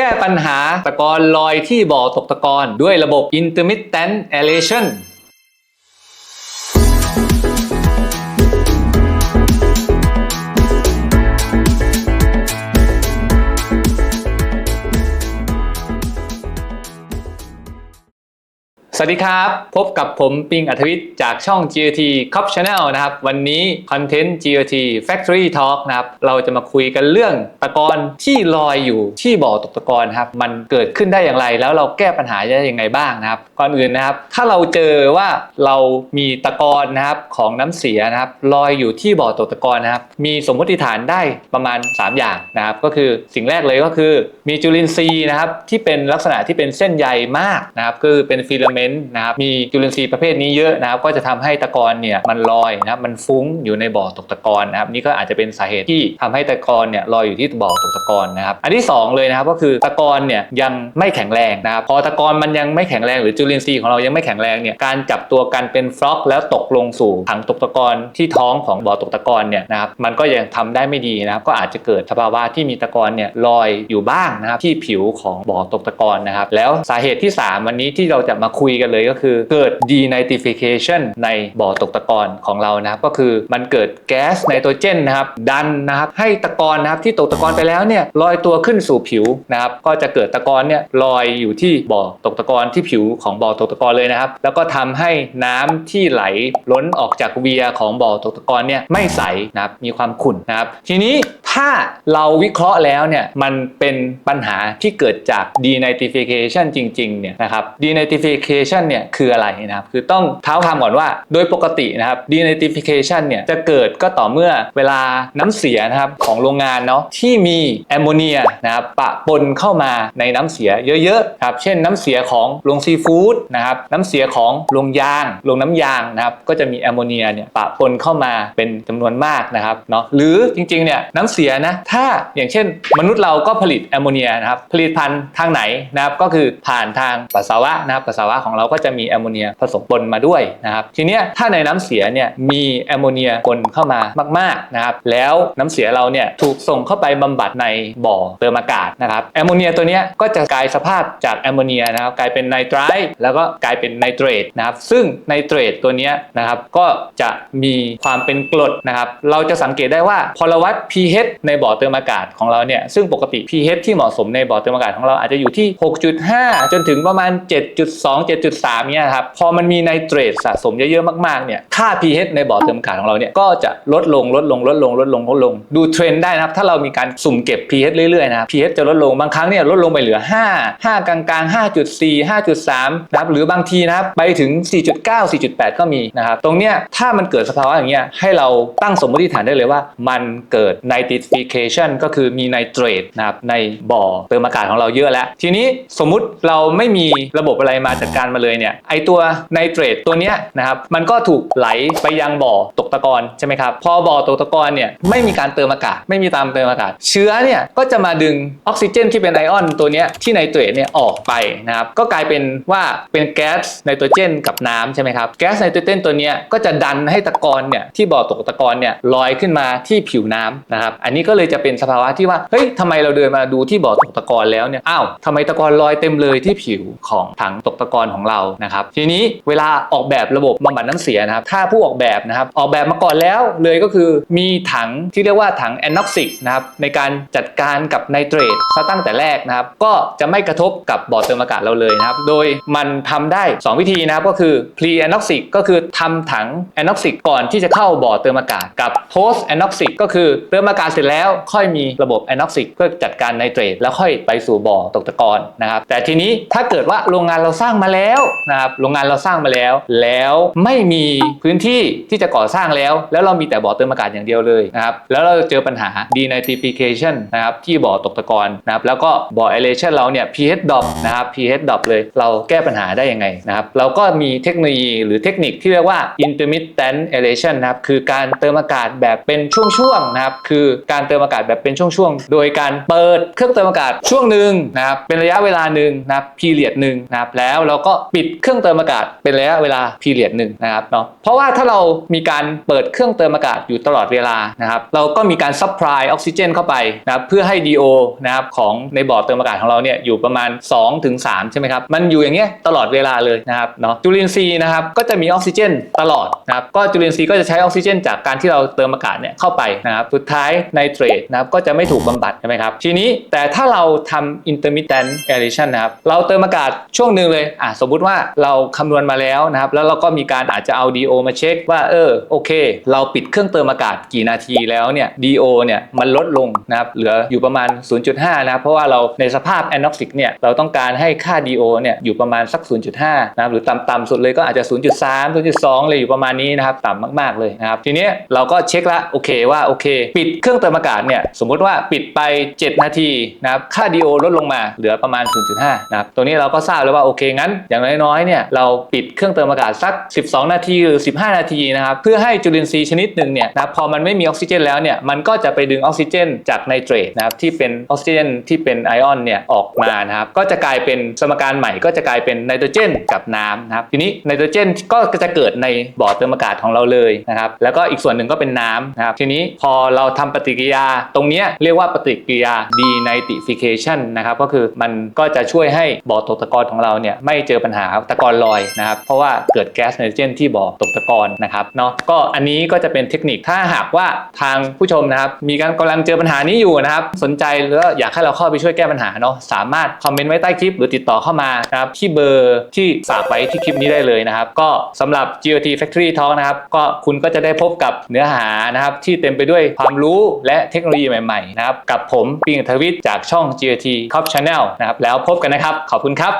แก้ปัญหาตะกอนลอยที่บ่อตกตะกอนด้วยระบบ intermittent aeration สวัสดีครับ พบกับผมปิงอัธวิทย์จากช่อง GOT Cop Channel นะครับ วันนี้คอนเทนต์ GOT Factory Talk นะครับ เราจะมาคุยกันเรื่องตะกอนที่ลอยอยู่ที่บ่อตกตะกอนครับ มันเกิดขึ้นได้อย่างไร แล้วเราแก้ปัญหาได้อยังไงบ้างนะครับ ก่อนอื่นนะครับ ถ้าเราเจอว่าเรามีตะกอนนะครับของน้ำเสียนะครับลอยอยู่ที่บ่อตกตะกอนนะครับ มีสมมติฐานได้ประมาณ 3 อย่างนะครับ ก็คือสิ่งแรกเลยก็คือมีจุลินทรีย์นะครับที่เป็นลักษณะที่เป็นเส้นใยมากนะครับคือเป็นฟิลาเมนต์นะครับมีจุลินทรีย์ประเภทนี้เยอะนะครับก็จะทำให้ตะกอนเนี่ยมันลอยนะครับมันฟุ้งอยู่ในบ่อตกตะกอนนะครับนี่ก็อาจจะเป็นสาเหตุที่ทำให้ตะกอนเนี่ยลอยอยู่ที่บ่อตกตะกอนนะครับอันที่สองเลยนะครับก็คือตะกอนเนี่ยยังไม่แข็งแรงนะครับพอตะกอนมันยังไม่แข็งแรงหรือจุลินทรีย์ของเรายังไม่แข็งแรงเนี่ยการจับตัวกันเป็นฟลอกแล้วตกลงสู่ถังตกตะกอนที่ท้องของบ่อตกตะกอนเนี่ยนะครับมันก็ยังทำได้ไม่ดีนะครับก็อาจจะเกิดสภาวะที่มีตะกอนเนี่ยลอยอยู่บ้างนะครับที่ผิวของบ่อตกตะกอนนะครับแล้วสาเหตุที่ 3 วันนี้ที่เราจะมาคุยกันเลยก็คือเกิด denitrification ในบ่อตกตะกอนของเรานะครับ ก็คือมันเกิดแก๊สไนโตรเจนนะครับ ดันนะครับให้ตะกอนนะครับที่ตกตะกอนไปแล้วเนี่ยลอยตัวขึ้นสู่ผิวนะครับ ก็จะเกิดตะกอนเนี่ยลอยอยู่ที่บ่อตกตะกอนที่ผิวของบ่อตกตะกอนเลยนะครับ แล้วก็ทำให้น้ำที่ไหลล้นออกจากเวียของบ่อตกตะกอนเนี่ยไม่ใสนะครับมีความขุ่นนะครับ ทีนี้ถ้าเราวิเคราะห์แล้วเนี่ยมันเป็นปัญหาที่เกิดจาก denitrification จริงๆเนี่ยนะครับ denitrification เนี่ยคืออะไรนะครับคือต้องเท้าความก่อนว่าโดยปกตินะครับ denitrification เนี่ยจะเกิดก็ต่อเมื่อเวลาน้ำเสียนะครับของโรงงานเนาะที่มีแอมโมเนียนะครับปะปนเข้ามาในน้ำเสียเยอะๆครับเช่นน้ำเสียของโรงซีฟู้ดนะครับน้ำเสียของโรงยางโรงน้ำยางนะครับก็จะมีแอมโมเนียเนี่ยปะปนเข้ามาเป็นจำนวนมากนะครับเนาะหรือจริงๆเนี่ยน้ำเสียนะถ้าอย่างเช่น มนุษย์เราก็ผลิตแอมโมเนียนะครับผลิตภัณฑ์ทางไหนนะครับก็คือผ่านทางปัสสาวะนะครับปัสสาวะของเราก็จะมีแอมโมเนียผสมปนมาด้วยนะครับทีเนี้ยถ้าในน้ำเสียเนี่ยมีแอมโมเนียปนเข้ามามากๆนะครับแล้วน้ำเสียเราเนี่ยถูกส่งเข้าไปบำบัดในบ่อเติมอากาศนะครับแอมโมเนียตัวเนี้ยก็จะกลายสภาพจากแอมโมเนียนะครับกลายเป็นไนไตรท์แล้วก็กลายเป็นไนเตรตนะครับซึ่งไนเตรตตัวเนี้ยนะครับก็จะมีความเป็นกรดนะครับเราจะสังเกตได้ว่าพอเราวัด pH ในบ่อเติมอากาศของเราเนี่ยซึ่งปกติ pH ที่เหมาะสมในบ่อเติมอากาศของเราอาจจะอยู่ที่ 6.5 จนถึงประมาณ 7.2 7. 7.3เนี่ยครับพอมันมีไนเตรตสะสมเยอะๆมากๆเนี่ยค่า pH ในบ่อเติมอากาศของเราเนี่ยก็จะลดลงลดลงลดลงลดลงลดลง ดูเทรนด์ได้นะครับถ้าเรามีการสุ่มเก็บ pH เรื่อยๆนะ pH จะลดลงบางครั้งเนี่ยลดลงไปเหลือ 5 5 กลางๆ 5.4 5.3นะครับหรือบางทีนะครับไปถึง 4.9 4.8 ก็มีนะครับตรงเนี้ยถ้ามันเกิดสภาวะอย่างเงี้ยให้เราตั้งสมมติฐานได้เลยว่า มันเกิด nitrification ก็คือมีไนเตรตนะครับในบ่อเติมอากาศของเราเยอะแล้ว ทีนี้สมมุติเราไม่มีระบบอะไรมาจัดการมาเลยเนี่ยไอตัวไนเตรตตัวเนี้ยนะครับมันก็ถูกไหลไปยังบ่อตกตะกอนใช่ไหมครับพอบ่อตกตะกอนเนี่ยไม่มีการเติมอากาศ ไม่มีตามเติมอากาศ เชื้อเนี่ยก็จะมาดึงออกซิเจนที่เป็นไอออนตัวเนี้ยที่ไนเตรตเนี่ยออกไปนะครับก็กลายเป็นว่าเป็นแก๊สไนโตรเจนกับน้ำใช่ไหมครับแก๊สไนโตรเจนตัวเนี้ยก็จะดันให้ตะกอนเนี่ยที่บ่อตกตะกอนเนี่ยลอยขึ้นมาที่ผิวน้ำนะครับอันนี้ก็เลยจะเป็นสภาวะที่ว่าเฮ้ยทำไมเราเดินมาดูที่บ่อตกตะกอนแล้วเนี่ยอ้าวทำไมตะกอนลอยเต็มเลยที่ผิวของถังตกตะกอนของเรานะครับทีนี้เวลาออกแบบระบบบำบัดน้ำเสียนะครับถ้าผู้ออกแบบนะครับออกแบบมาก่อนแล้วเลยก็คือมีถังที่เรียกว่าถังแอนนอกซิกนะครับในการจัดการกับไนเตรตซะตั้งแต่แรกนะครับก็จะไม่กระทบกับบ่อเติมอากาศเราเลยนะครับโดยมันทำได้ 2 วิธีนะครับก็คือ pre anoxic ก็คือทำถัง anoxic ก่อนที่จะเข้าบ่อเติมอากาศกับ post anoxic ก็คือเติมอากาศเสร็จแล้วค่อยมีระบบ anoxic เพื่อจัดการไนเตรตแล้วค่อยไปสู่บ่อตกตะกอนนะครับแต่ทีนี้ถ้าเกิดว่าโรงงานเราสร้างมาแล้วแล้วนะครับโรงงานเราสร้างมาแล้ว แล้วไม่มีพื้นที่ที่จะก่อสร้างแล้ว แล้วเรามีแต่บ่อเติมอากาศอย่างเดียวเลยนะครับแล้วเราเจอปัญหา denitrification นะครับที่บ่อตกตะกอนนะครับแล้วก็บ่อ aeration เราเนี่ย pH drop นะครับ pH drop เลยเราแก้ปัญหาได้ยังไงนะครับเราก็มีเทคโนโลยีหรือเทคนิคที่เรียกว่า intermittent aeration นะครับคือการเติมอากาศแบบเป็นช่วงๆนะครับคือการเติมอากาศแบบเป็นช่วงๆ โดยการเปิดเครื่องเติมอากาศช่วงหนึ่งนะครับเป็นระยะเวลาหนึ่งนะครับ period หนึ่งนะครับแล้วเราก็ปิดเครื่องเติมอากาศเป็นระยะเวลาพีเรียดหนึ่งนะครับเนาะเพราะว่าถ้าเรามีการเปิดเครื่องเติมอากาศอยู่ตลอดเวลานะครับเราก็มีการซัพพลายออกซิเจนเข้าไปนะครับเพื่อให้ DO นะครับของในบ่อเติมอากาศของเราเนี่ยอยู่ประมาณ 2-3ถึงใช่ไหมครับ มันอยู่อย่างเงี้ยตลอดเวลาเลยนะครับเนาะจุลินทรีย์นะครับก็จะมีออกซิเจนตลอดนะครับก็จุลินทรีย์ก็จะใช้ออกซิเจน จากการที่เราเติมอากาศเนี่ยเข้าไปนะครับสุดท้ายไนเตรตนะครับก็จะไม่ถูกบำบัดใช่ไหมครับทีนี้แต่ถ้าเราทำ intermittent aeration นะครับเราเติมอากาศช่วงหนึ่งเลยอะสมมุติว่าเราคำนวณมาแล้วนะครับ แล้วเราก็มีการอาจจะเอา DO มาเช็คว่าเออโอเค เราปิดเครื่องเติมอากาศกี่นาทีแล้วเนี่ย DO เนี่ยมันลดลงนะครับเหลืออยู่ประมาณ 0.5 นะครับเพราะว่าเราในสภาพ anoxic เนี่ยเราต้องการให้ค่า DO เนี่ยอยู่ประมาณสัก 0.5 นะครับหรือต่ำๆสุดเลยก็อาจจะ 0.3 0.2 เลยอยู่ประมาณนี้นะครับต่ำมากๆเลยนะครับทีนี้เราก็เช็คละโอเคว่าโอเค ปิดเครื่องเติมอากาศเนี่ยสมมุติว่าปิดไป 7 นาทีนะครับค่า DO ลดลงมาเหลือประมาณ 0.5 นะครับตัวนี้เราก็ทราบแล้วว่าโอเคงั้นอย่างน้อยๆเนี่ยเราปิดเครื่องเติมอากาศสัก 12 นาทีหรือ 15 นาทีนะครับเพื่อให้จุลินทรีย์ชนิดหนึ่งเนี่ยนะพอมันไม่มีออกซิเจนแล้วเนี่ยมันก็จะไปดึงออกซิเจน จากไนเตรตนะครับที่เป็นออกซิเจนที่เป็นไอออนเนี่ยออกมานะครับก็จะกลายเป็นสมการใหม่ก็จะกลายเป็นไนโตรเจนกับน้ำนะครับทีนี้ไนโตรเจนก็จะเกิดในบ่อเติมอากาศของเราเลยนะครับแล้วก็อีกส่วนหนึ่งก็เป็นน้ำนะครับทีนี้พอเราทำปฏิกิริยา ตรงเนี้ยเรียกว่าปฏิกิริยา denitrification นะครับก็คือมันก็จะช่วยให้บ่อตกตะกอนของเราเนี่ยไม่เจอปัญหาตะกอนลอยนะครับเพราะว่าเกิดแก๊สไนโตรเจนที่บ่อตกตะกอนนะครับเนาะก็อันนี้ก็จะเป็นเทคนิคถ้าหากว่าทางผู้ชมนะครับมีการกำลังเจอปัญหานี้อยู่นะครับสนใจหรืออยากให้เราเข้าไปช่วยแก้ปัญหาเนาะสามารถคอมเมนต์ไว้ใต้คลิป หรือติดต่อเข้ามานะครับที่เบอร์ที่ฝากไว้ที่คลิปนี้ได้เลยนะครับ ก็สำหรับ GOT Factory Talk นะครับก็คุณก็จะได้พบกับเนื้อหานะครับที่เต็มไปด้วยความรู้และเทคโนโลยีใหม่ๆนะครับกับผมปิงอัธวิทจากช่อง GOT Cop Channel นะครับแล้วพบกันนะครับ ขอบคุณครับ